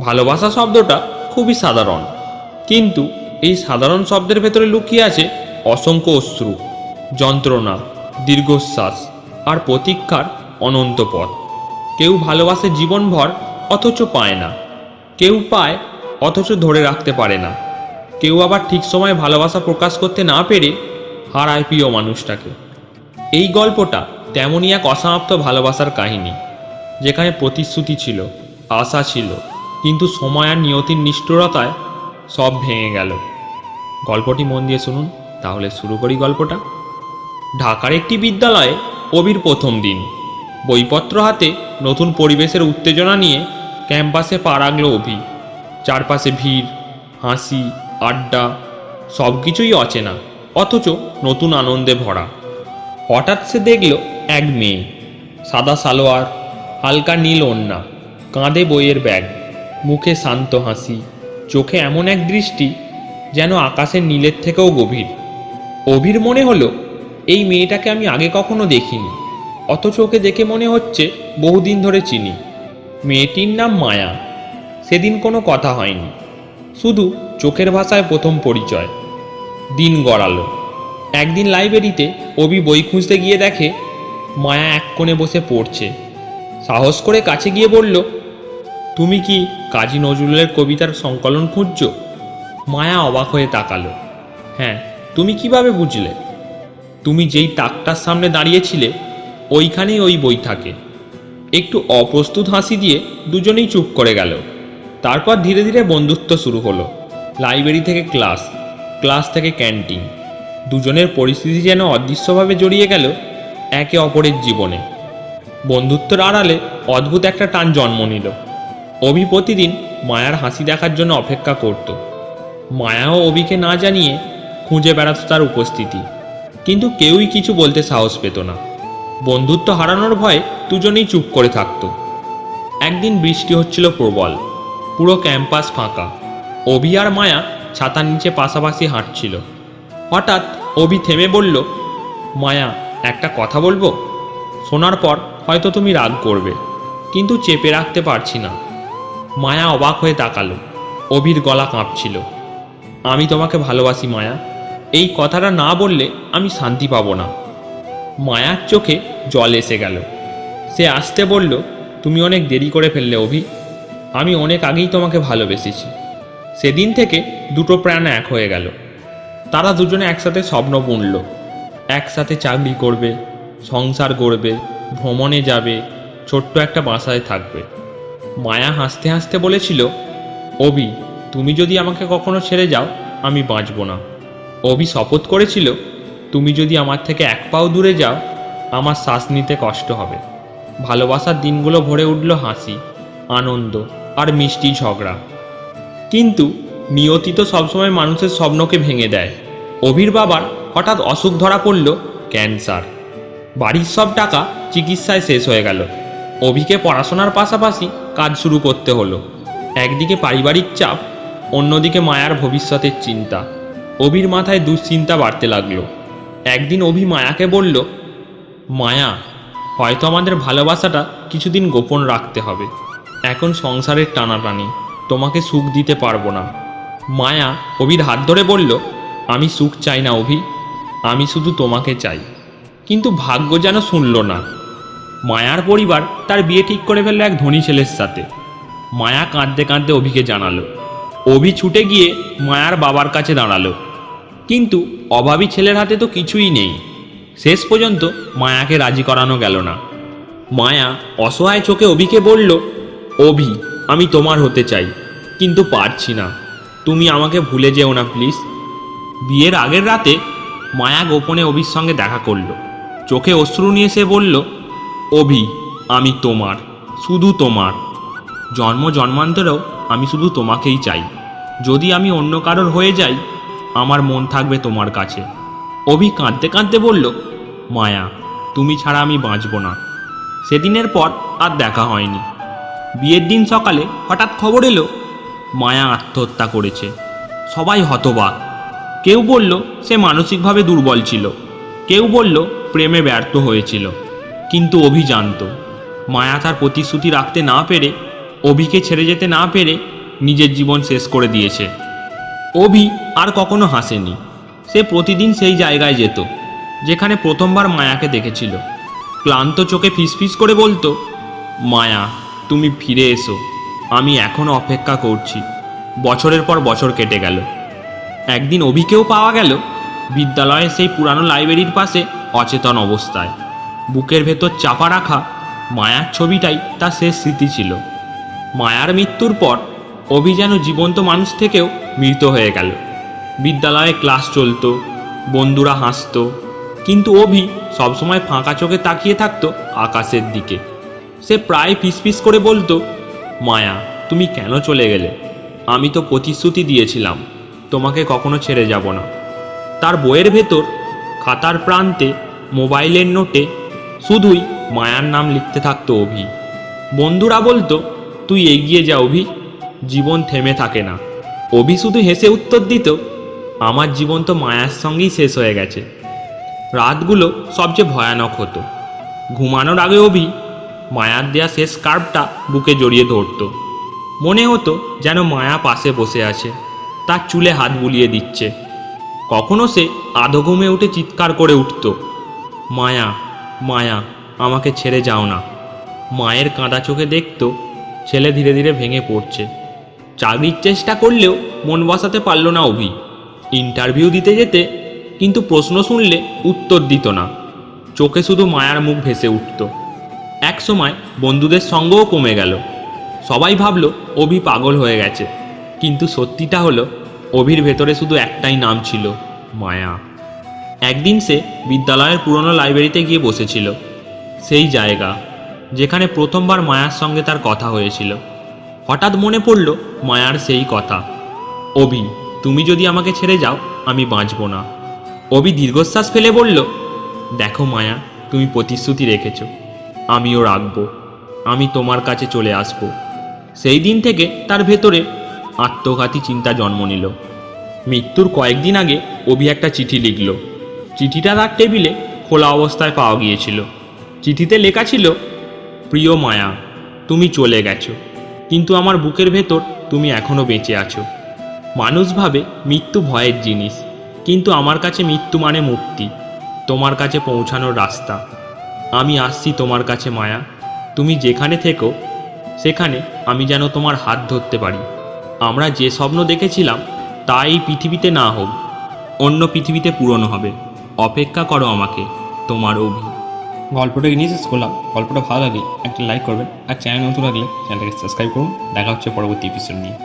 ভালোবাসা শব্দটা খুবই সাধারণ। কিন্তু এই সাধারণ শব্দের ভেতরে লুকিয়ে আছে অসংখ্য অশ্রু, যন্ত্রণা, দীর্ঘশ্বাস আর প্রতীক্ষার অনন্ত পথ। কেউ ভালোবাসে জীবনভর অথচ পায় না। কেউ পায় অথচ ধরে রাখতে পারে না। কেউ আবার ঠিক সময় ভালোবাসা প্রকাশ করতে না পেরে হারায় প্রিয় মানুষটাকে। এই গল্পটা তেমনই এক অসমাপ্ত ভালোবাসার কাহিনী, যেখানে প্রতিশ্রুতি ছিল, আশা ছিল কিন্তু সময় আর নিয়তির নিষ্ঠুরতায় সব ভেঙে গেল। গল্পটি মন দিয়ে শুনুন, তাহলে শুরু করি গল্পটা। ঢাকার একটি বিদ্যালয়ে কবির প্রথম দিন। বইপত্র হাতে নতুন পরিবেশের উত্তেজনা নিয়ে ক্যাম্পাসে পা রাখল অভি। চারপাশে ভিড়, হাসি, আড্ডা সব কিছুই অচেনা, অথচ নতুন আনন্দে ভরা। হঠাৎ সে দেখল এক মেয়ে, সাদা সালোয়ার, হালকা নীল ওন্না কাঁধে বইয়ের ব্যাগ। মুখে শান্ত হাসি, চোখে এমন এক দৃষ্টি যেন আকাশের নীলের থেকেও গভীর। অভির মনে হলো, এই মেয়েটাকে আমি আগে কখনো দেখিনি, অথচ ওকে দেখে মনে হচ্ছে বহুদিন ধরে চিনি। মেয়েটির নাম মায়া, সেদিন কোনো কথা হয়নি, শুধু চোখের ভাষায় প্রথম পরিচয়। দিন গড়ালো, একদিন লাইব্রেরিতে অভি বই খুঁজতে গিয়ে দেখে মায়া এক কোণে বসে পড়ছে, সাহস করে কাছে গিয়ে বলল তুমি কি কাজী নজরুলের কবিতার সংকলন খুঁজছো? মায়া অবাক হয়ে তাকালো। হ্যাঁ তুমি কীভাবে বুঝলে? তুমি যেই তাকটার সামনে দাঁড়িয়েছিলে, ওইখানেই ওই বই থাকে। একটু অপ্রস্তুত হাসি দিয়ে দুজনেই চুপ করে গেল। তারপর ধীরে ধীরে বন্ধুত্ব শুরু হলো। লাইব্রেরি থেকে ক্লাস ক্লাস থেকে ক্যান্টিন। দুজনের পরিস্থিতি যেন অদৃশ্যভাবে জড়িয়ে গেল একে অপরের জীবনে। বন্ধুত্বের আড়ালে অদ্ভুত একটা টান জন্ম নিল। অভি প্রতিদিন মায়ার হাসি দেখার জন্য অপেক্ষা করত। মায়াও অভিকে না জানিয়ে খুঁজে বেড়াত তার উপস্থিতি। কিন্তু কেউই কিছু বলতে সাহস পেত না। বন্ধুত্ব হারানোর ভয়ে দুজনেই চুপ করে থাকত। একদিন বৃষ্টি হচ্ছিল প্রবল। পুরো ক্যাম্পাস ফাঁকা। অভি আর মায়া ছাতার নিচে পাশাপাশি হাঁটছিল। হঠাৎ অভি থেমে বলল, মায়া, একটা কথা বলব? শোনার পর হয়তো তুমি রাগ করবে, কিন্তু চেপে রাখতে পারছি না। মায়া অবাক হয়ে তাকালো। অভির গলা কাঁপছিল। আমি তোমাকে ভালোবাসি, মায়া। এই কথাটা না বললে আমি শান্তি পাবো না। মায়ার চোখে জল এসে গেল। সে আসতে বলল, তুমি অনেক দেরি করে ফেললে, অভি। আমি অনেক আগেই তোমাকে ভালোবেসেছি। সেদিন থেকে দুটো প্রাণ এক হয়ে গেল। তারা দুজনে একসাথে স্বপ্ন বুনল। একসাথে চাকরি করবে, সংসার গড়বে, ভ্রমণে যাবে, ছোট্ট একটা বাসায় থাকবে। মায়া হাসতে হাসতে বলেছিল অভি তুমি যদি আমাকে কখনো ছেড়ে যাও, আমি বাঁচব না। অভি শপথ করেছিল, তুমি যদি আমার থেকে এক পাও দূরে যাও, আমার শ্বাস নিতে কষ্ট হবে। ভালোবাসার দিনগুলো ভরে উঠল হাসি, আনন্দ আর মিষ্টি ঝগড়া। কিন্তু নিয়তি তো সবসময় মানুষের স্বপ্নকে ভেঙে দেয়। অভির বাবার হঠাৎ অসুখ ধরা পড়ল ক্যান্সার। বাড়ির সব টাকা চিকিৎসায় শেষ হয়ে গেল। অভিকে পড়াশোনার পাশাপাশি কাজ শুরু করতে হলো। একদিকে পারিবারিক চাপ, অন্যদিকে মায়ার ভবিষ্যতের চিন্তা। অভির মাথায় দুশ্চিন্তা বাড়তে লাগল। একদিন অভি মায়াকে বলল, মায়া, হয়তো আমাদের ভালোবাসাটা কিছুদিন গোপন রাখতে হবে। এখন সংসারের টানাটানি, তোমাকে সুখ দিতে পারব না। মায়া অভির হাত ধরে বলল, আমি সুখ চাই না অভি, আমি শুধু তোমাকে চাই। কিন্তু ভাগ্য যেন শুনল না। মায়ার পরিবার তার বিয়ে ঠিক করে ফেলল এক ধনী ছেলের সাথে। মায়া কাঁদতে কাঁদতে অভিকে জানালো। অভি ছুটে গিয়ে মায়ার বাবার কাছে দাঁড়াল। কিন্তু অভাবী ছেলের হাতে তো কিছুই নেই। শেষ পর্যন্ত মায়াকে রাজি করানো গেল না। মায়া অসহায় চোখে অভিকে বলল, অভি, আমি তোমার হতে চাই, কিন্তু পারছি না। তুমি আমাকে ভুলে যেও না, প্লিজ। বিয়ের আগের রাতে মায়া গোপনে অভির সঙ্গে দেখা করল। চোখে অশ্রু নিয়ে সে বলল অভি, আমি তোমার, শুধু তোমার। জন্ম জন্মান্তরেও আমি শুধু তোমাকেই চাই। যদি আমি অন্য কারোর হয়ে যাই, আমার মন থাকবে তোমার কাছে। অভি কাঁদতে কাঁদতে বলল, মায়া, তুমি ছাড়া আমি বাঁচব না। সেদিনের পর আর দেখা হয়নি। বিয়ের দিন সকালে হঠাৎ খবর এলো, মায়া আত্মহত্যা করেছে। সবাই হতবাক। কেউ বলল, সে মানসিকভাবে দুর্বল ছিল। কেউ বলল, প্রেমে ব্যর্থ হয়েছিল। কিন্তু অভি জানত মায়া তার প্রতিশ্রুতি রাখতে না পেরে, অভিকে ছেড়ে যেতে না পেরে নিজের জীবন শেষ করে দিয়েছে। অভি আর কখনো হাসেনি। সে প্রতিদিন সেই জায়গায় যেত, যেখানে প্রথমবার মায়াকে দেখেছিল। ক্লান্ত চোখে ফিসফিস করে বলতো, মায়া, তুমি ফিরে এসো। আমি এখনও অপেক্ষা করছি। বছরের পর বছর কেটে গেল। একদিন অভিকেও পাওয়া গেল, বিদ্যালয়ের সেই পুরানো লাইব্রেরির পাশে অচেতন অবস্থায়। বুকের ভেতর চাপা রাখা মায়ার ছবিটাই তার শেষ স্মৃতি ছিল। মায়ার মৃত্যুর পর অভি যেন জীবন্ত মানুষ থেকেও মৃত হয়ে গেল। বিদ্যালয়ে ক্লাস চলতো, বন্ধুরা হাসতো, কিন্তু অভি সবসময় ফাঁকা চোখে তাকিয়ে থাকতো আকাশের দিকে। সে প্রায় ফিসফিস করে বলতো, মায়া, তুমি কেন চলে গেলে? আমি তো প্রতিশ্রুতি দিয়েছিলাম, তোমাকে কখনো ছেড়ে যাব না। তার বইয়ের ভেতর খাতার প্রান্তে মোবাইলের নোটে শুধুই মায়ার নাম লিখতে থাকতো অভি। বন্ধুরা বলতো, তুই এগিয়ে যা অভি, জীবন থেমে থাকে না। অভি শুধু হেসে উত্তর দিত, আমার জীবন তো মায়ার সঙ্গেই শেষ হয়ে গেছে। রাতগুলো সবচেয়ে ভয়ানক হতো। ঘুমানোর আগে অভি মায়ার দেয়া শেষ কার্ভটা বুকে জড়িয়ে ধরতো। মনে হতো যেন মায়া পাশে বসে আছে, তার চুলে হাত বুলিয়ে দিচ্ছে। কখনো সে আধো ঘুমে উঠে চিৎকার করে উঠত, মায়া মায়া, আমাকে ছেড়ে যাও না। মায়ের কাঁদা চোখে দেখতো, ছেলে ধীরে ধীরে ভেঙে পড়ছে। চাকরির চেষ্টা করলেও মন বসাতে পারল না অভি। ইন্টারভিউ দিতে যেতে কিন্তু প্রশ্ন শুনলে উত্তর দিত না। চোখে শুধু মায়ার মুখ ভেসে উঠত। এক সময় বন্ধুদের সঙ্গও কমে গেল। সবাই ভাবল, অভি পাগল হয়ে গেছে। কিন্তু সত্যিটা হলো, অভির ভেতরে শুধু একটাই নাম ছিল, মায়া। একদিন সে বিদ্যালয়ের পুরনো লাইব্রেরিতে গিয়ে বসেছিল, সেই জায়গা, যেখানে প্রথমবার মায়ার সঙ্গে তার কথা হয়েছিল। হঠাৎ মনে পড়ল, মায়ার সেই কথা। অবি, তুমি যদি আমাকে ছেড়ে যাও, আমি বাঁচব না। অভি দীর্ঘশ্বাস ফেলে বলল, দেখো মায়া, তুমি প্রতিশ্রুতি রেখেছ, আমিও রাখব, আমি তোমার কাছে চলে আসব। সেই দিন থেকে তার ভেতরে আত্মঘাতী চিন্তা জন্ম নিল। মৃত্যুর কয়েকদিন আগে অভি একটা চিঠি লিখল চিঠিটা তার টেবিলে খোলা অবস্থায় পাওয়া গিয়েছিল। চিঠিতে লেখা ছিল, প্রিয় মায়া, তুমি চলে গেছো, কিন্তু আমার বুকের ভেতর তুমি এখনও বেঁচে আছো। মানুষ ভাবে মৃত্যু ভয়ের জিনিস, কিন্তু আমার কাছে মৃত্যু মানে মুক্তি, তোমার কাছে পৌঁছানোর রাস্তা। আমি আসছি তোমার কাছে, মায়া, তুমি যেখানে থেকো, সেখানে আমি যেন তোমার হাত ধরতে পারি। আমরা যে স্বপ্ন দেখেছিলাম, তা এই পৃথিবীতে না হোক, অন্য পৃথিবীতে পূরণ হবে। অপেক্ষা করো আমাকে, তোমার অভি। গল্পটা নিয়ে শেষ করলাম। গল্পটা ভালো লাগলে একটা লাইক করবেন। আর চ্যানেল নতুন লাগলে চ্যানেলটাকে সাবস্ক্রাইব করুন। দেখা হচ্ছে পরবর্তী এপিসোড নিয়ে।